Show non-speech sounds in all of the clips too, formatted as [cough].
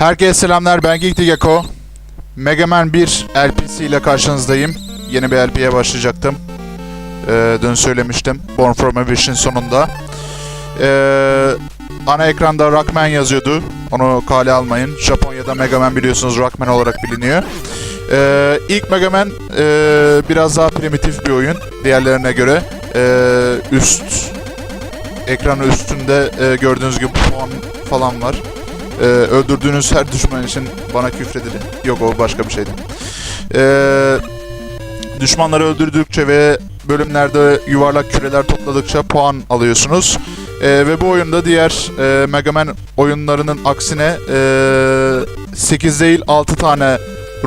Herkese selamlar ben Geekli Gecko. Mega Man 1 LP'si ile karşınızdayım. Yeni bir LP'ye başlayacaktım. Ee, dün söylemiştim. Born From Abyss'in sonunda. Ee, ana ekranda Rockman yazıyordu. Onu kale almayın. Japonya'da Mega Man biliyorsunuz Rockman olarak biliniyor. Ee, ilk Mega Man e, biraz daha primitif bir oyun diğerlerine göre. Ee, üst ekranı üstünde e, gördüğünüz gibi puan falan var. Ee, öldürdüğünüz her düşman için bana küfredilir. Yok o başka bir şeydi. Ee, düşmanları öldürdükçe ve bölümlerde yuvarlak küreler topladıkça puan alıyorsunuz. Ee, ve bu oyunda diğer e, Mega Man oyunlarının aksine e, 8 değil 6 tane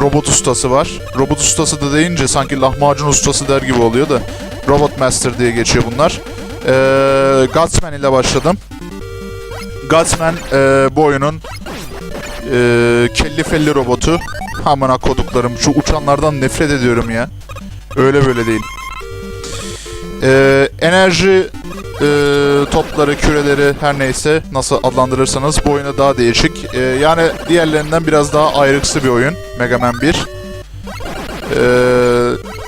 robot ustası var. Robot ustası da deyince sanki lahmacun ustası der gibi oluyor da Robot Master diye geçiyor bunlar. Ee, Gutsman ile başladım. Gutsman e, bu e, kelli felli robotu. Amına koduklarım. Şu uçanlardan nefret ediyorum ya. Öyle böyle değil. E, enerji e, topları, küreleri her neyse nasıl adlandırırsanız bu oyunda daha değişik. E, yani diğerlerinden biraz daha ayrıksı bir oyun. Mega Man 1. E,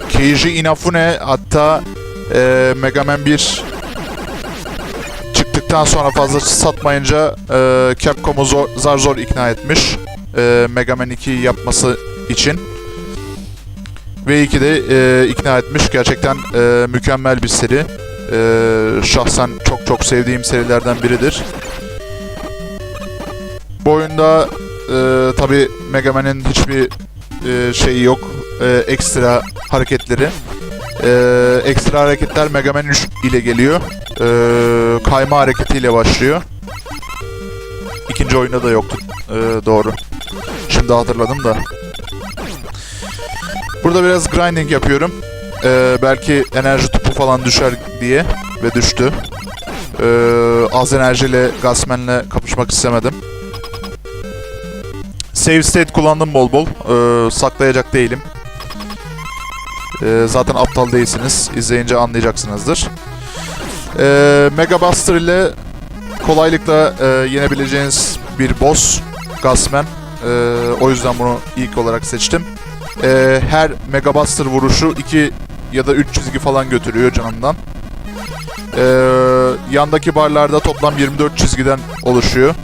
Keiji Inafune hatta e, Mega Man 1 çıktıktan sonra fazla satmayınca e, Capcom'u zor, zar zor ikna etmiş e, Mega Man 2'yi yapması için. Ve 2 de e, ikna etmiş. Gerçekten e, mükemmel bir seri. E, şahsen çok çok sevdiğim serilerden biridir. Bu oyunda e, tabi Mega Man'in hiçbir e, şeyi yok. E, ekstra hareketleri. E, ekstra hareketler Mega Man 3 ile geliyor. E, kayma hareketiyle başlıyor. İkinci oyunda da yoktu. E, doğru. Şimdi hatırladım da. Burada biraz grinding yapıyorum. E, belki enerji topu falan düşer diye. Ve düştü. E, az enerjiyle Gasman'le kapışmak istemedim. Save state kullandım bol bol. E, saklayacak değilim. E, zaten aptal değilsiniz. İzleyince anlayacaksınızdır. E, Mega Buster ile kolaylıkla e, yenebileceğiniz bir boss Gasman. E, o yüzden bunu ilk olarak seçtim. E, her Mega Buster vuruşu 2 ya da 3 çizgi falan götürüyor canından. E, yandaki barlarda toplam 24 çizgiden oluşuyor.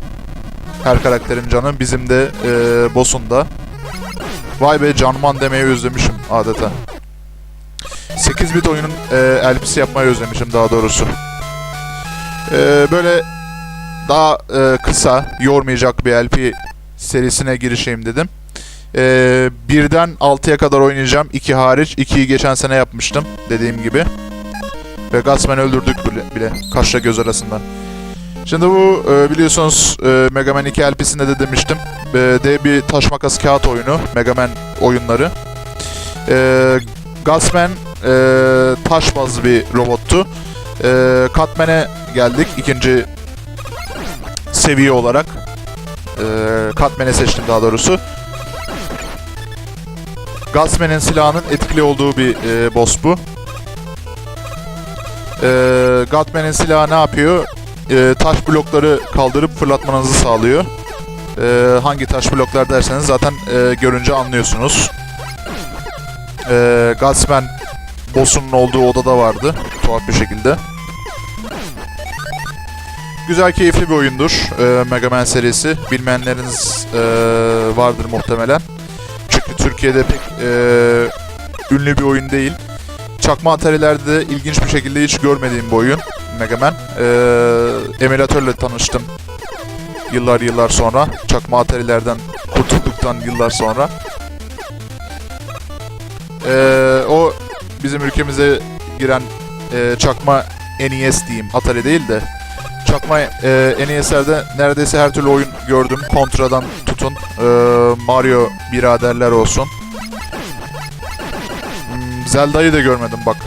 Her karakterin canı. Bizim de e, boss'un da. Vay be canman demeyi özlemişim adeta. 8 bit oyunun e, LP'si yapmayı özlemişim daha doğrusu. E, böyle daha e, kısa, yormayacak bir LP serisine girişeyim dedim. E, birden 6'ya kadar oynayacağım. 2 hariç. 2'yi geçen sene yapmıştım dediğim gibi. Ve Gasman öldürdük bile, bile kaşla göz arasında. Şimdi bu e, biliyorsunuz e, Mega Man 2 LP'sinde de demiştim. E, de bir taş makas kağıt oyunu. Mega Man oyunları. E, Gasman e, taş bazlı bir robottu. E, Catman'e geldik ikinci seviye olarak. E, Catman'e seçtim daha doğrusu. Gasman'in silahının etkili olduğu bir e, boss bu. E, Gatman'in silahı ne yapıyor? E, taş blokları kaldırıp fırlatmanızı sağlıyor. E, hangi taş bloklar derseniz zaten e, görünce anlıyorsunuz. E, Gatsman boss'un olduğu odada vardı. Tuhaf bir şekilde. Güzel, keyifli bir oyundur e, Mega Man serisi. Bilmeyenleriniz e, vardır muhtemelen. Çünkü Türkiye'de pek e, ünlü bir oyun değil. Çakma Atari'lerde de ilginç bir şekilde hiç görmediğim bir oyun Mega Man. E, emülatörle tanıştım yıllar yıllar sonra. Çakma Atari'lerden kurtulduktan yıllar sonra. E, o bizim ülkemize giren e, çakma NES diyeyim. Atari değil de çakma e, NES'lerde neredeyse her türlü oyun gördüm. Contra'dan tutun e, Mario biraderler olsun. Hmm, Zelda'yı da görmedim bak.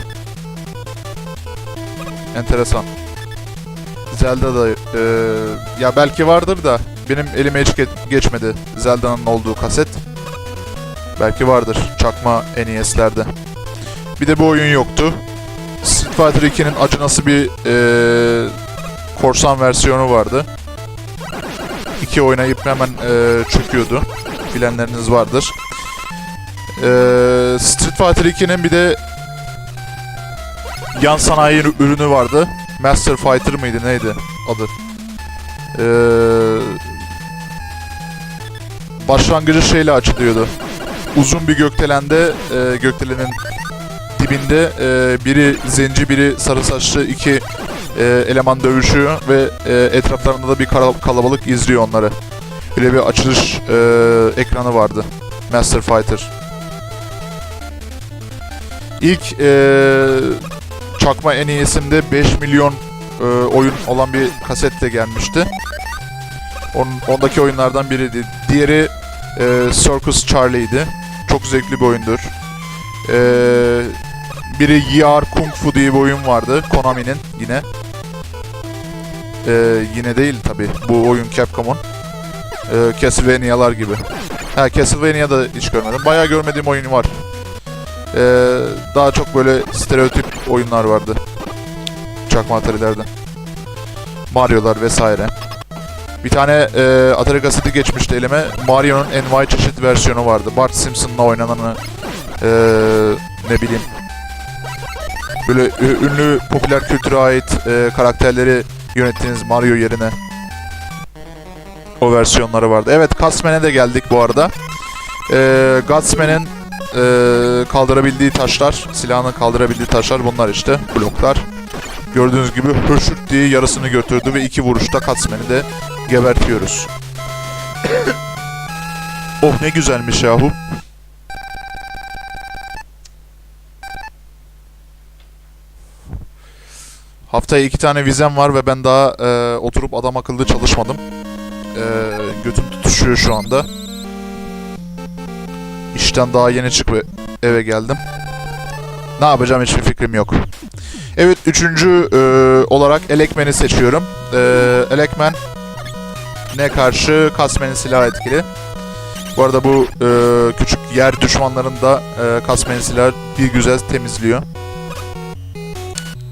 Enteresan. Zelda da e, ya belki vardır da benim elime hiç ge- geçmedi Zelda'nın olduğu kaset. Belki vardır çakma NES'lerde. Bir de bu oyun yoktu. Street Fighter 2'nin acınası bir e, korsan versiyonu vardı. 2 oynayıp hemen e, çöküyordu. Bilenleriniz vardır. E, Street Fighter 2'nin bir de yan sanayi ürünü vardı. Master Fighter mıydı neydi adı? E, başlangıcı şeyle açılıyordu. Uzun bir gökdelende, e, gökdelenin dibinde e, biri zenci biri sarı saçlı iki e, eleman dövüşüyor ve e, etraflarında da bir kalabalık izliyor onları. Böyle bir açılış e, ekranı vardı. Master Fighter. İlk e, çakma en iyi isimde 5 milyon e, oyun olan bir kasetle gelmişti. Onun, ondaki oyunlardan biriydi. Diğeri e, Circus Charlie'ydi. Çok zevkli bir oyundur. E, biri Yar Kung Fu diye bir oyun vardı. Konami'nin yine. E, yine değil tabi. Bu oyun Capcom'un. E, Castlevania'lar gibi. Ha Castlevania'da hiç görmedim. Bayağı görmediğim oyun var. E, daha çok böyle stereotip oyunlar vardı. Çakma Atari'lerde. Mario'lar vesaire. Bir tane e, Atari kaseti geçmişti elime. Mario'nun NY çeşit versiyonu vardı. Bart Simpson'la oynananı e, ne bileyim böyle ünlü popüler kültüre ait e, karakterleri yönettiğiniz Mario yerine o versiyonları vardı. Evet Gutsman'e de geldik bu arada. E, Gutsman'in e, kaldırabildiği taşlar, silahını kaldırabildiği taşlar bunlar işte. Bloklar. Gördüğünüz gibi höşürt diye yarısını götürdü ve iki vuruşta Gutsman'i de gebertiyoruz. [coughs] oh ne güzelmiş yahu. Haftaya iki tane vizem var ve ben daha e, oturup adam akıllı çalışmadım. E, götüm tutuşuyor şu anda. İşten daha yeni çıkıp eve geldim. Ne yapacağım hiçbir fikrim yok. Evet üçüncü e, olarak Elekmen'i seçiyorum. E, Elekmen ne karşı Kasmen'in silahı etkili. Bu arada bu e, küçük yer düşmanlarını da e, Kasmen'in silahı bir güzel temizliyor.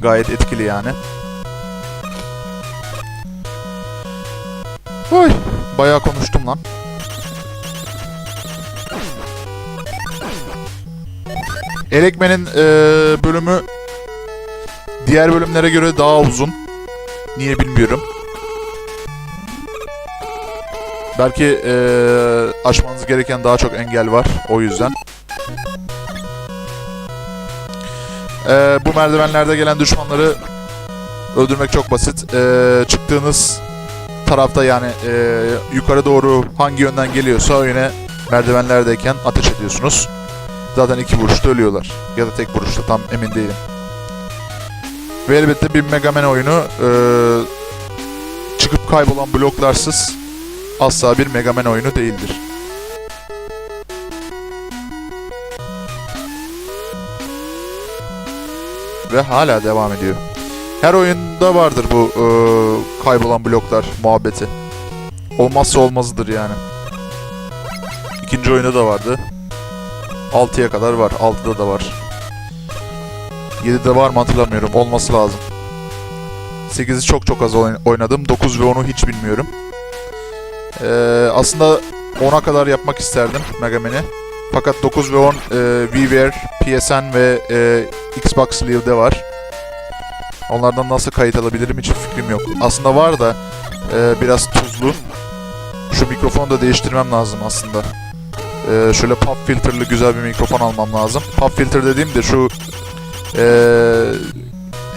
Gayet etkili yani. Oy, bayağı konuştum lan. Elekmen'in e, bölümü diğer bölümlere göre daha uzun. Niye bilmiyorum. Belki e, aşmanız gereken daha çok engel var o yüzden. E, bu merdivenlerde gelen düşmanları öldürmek çok basit. E, çıktığınız tarafta yani e, yukarı doğru hangi yönden geliyorsa o yöne merdivenlerdeyken ateş ediyorsunuz. Zaten iki vuruşta ölüyorlar. Ya da tek vuruşta tam emin değilim. Ve elbette bir Mega Man oyunu e, çıkıp kaybolan bloklarsız asla bir Mega Man oyunu değildir. Ve hala devam ediyor. Her oyunda vardır bu e, kaybolan bloklar muhabbeti. Olmazsa olmazıdır yani. İkinci oyunda da vardı. 6'ya kadar var. 6'da da var. 7'de var mı hatırlamıyorum. Olması lazım. 8'i çok çok az oyn- oynadım. 9 ve 10'u hiç bilmiyorum. Ee, aslında 10'a kadar yapmak isterdim Mega Man'i. Fakat 9 ve 10 e, WiiWare, PSN ve e, Xbox Live'de var. Onlardan nasıl kayıt alabilirim hiç fikrim yok. Aslında var da e, biraz tuzlu. Şu mikrofonu da değiştirmem lazım aslında. E, şöyle pop filterlı güzel bir mikrofon almam lazım. Pop filter dediğim de şu e,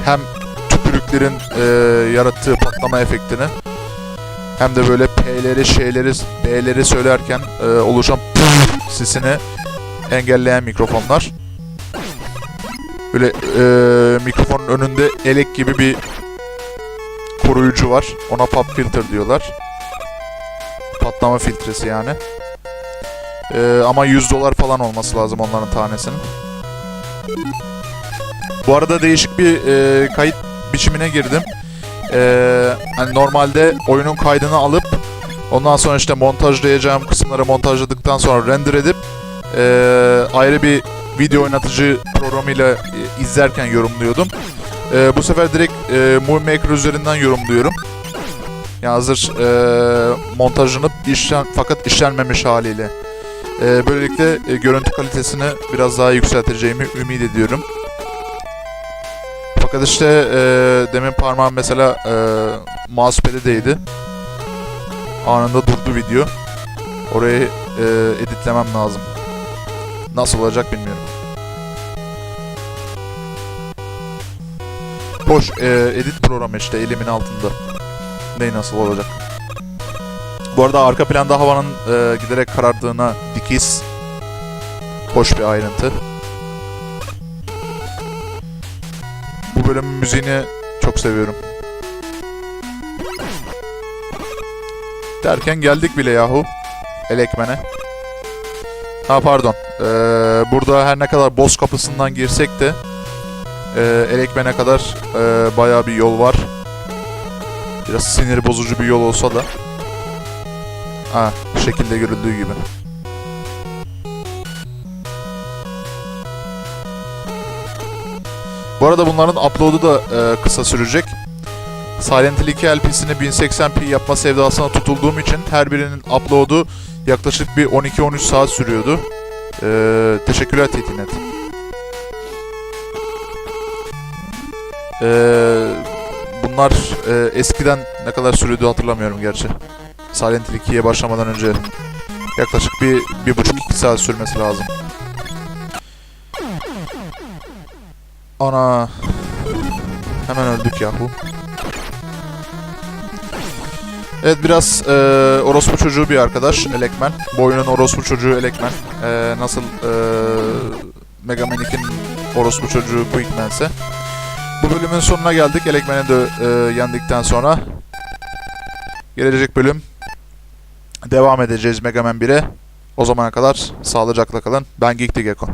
hem tükürüklerin e, yarattığı patlama efektini hem de böyle P'leri, şeyleri, B'leri söylerken e, oluşan sesini engelleyen mikrofonlar. Böyle e, mikrofonun önünde elek gibi bir koruyucu var. Ona pop filter diyorlar. Patlama filtresi yani. E, ama 100 dolar falan olması lazım onların tanesinin. Bu arada değişik bir e, kayıt biçimine girdim. E, hani normalde oyunun kaydını alıp ondan sonra işte montajlayacağım kısımları montajladıktan sonra render edip e, ayrı bir video oynatıcı programıyla e, izlerken yorumluyordum. E, bu sefer direkt e, Movie Maker üzerinden yorumluyorum. Yani hazır e, montajlanıp işlen, fakat işlenmemiş haliyle. E, böylelikle e, görüntü kalitesini biraz daha yükselteceğimi ümit ediyorum. Fakat işte e, demin parmağım mesela e, mousepad'e değdi. Anında durdu video. Orayı e, editlemem lazım. Nasıl olacak bilmiyorum. Boş e, edit programı işte elimin altında. Ne nasıl olacak? Bu arada arka planda havanın e, giderek karardığına dikiz. Hoş bir ayrıntı. Bu bölümün müziğini çok seviyorum. Derken geldik bile yahu. Elekmen'e. Ha pardon. Ee, burada her ne kadar boss kapısından girsek de e, Elekmen'e kadar e, bayağı bir yol var. Biraz sinir bozucu bir yol olsa da. Ha, şekilde görüldüğü gibi. Bu arada bunların upload'u da e, kısa sürecek. Silent Hill 2 LP'sini 1080p yapma sevdasına tutulduğum için her birinin upload'u yaklaşık bir 12-13 saat sürüyordu. Ee, teşekkürler Titinet. Ee, bunlar e, eskiden ne kadar sürüyordu hatırlamıyorum gerçi. Silent Hill 2'ye başlamadan önce yaklaşık bir, bir buçuk iki saat sürmesi lazım. Ana. Hemen öldük yahu. Evet biraz e, orospu çocuğu bir arkadaş Elekmen. Bu oyunun orospu çocuğu Elekmen. E, nasıl e, Mega Man 2'nin orospu çocuğu Quickman'se. Bu bölümün sonuna geldik. Elekmen'i de e, yendikten sonra. Gelecek bölüm devam edeceğiz Mega Man 1'e. O zamana kadar sağlıcakla kalın. Ben Geek the Gecko.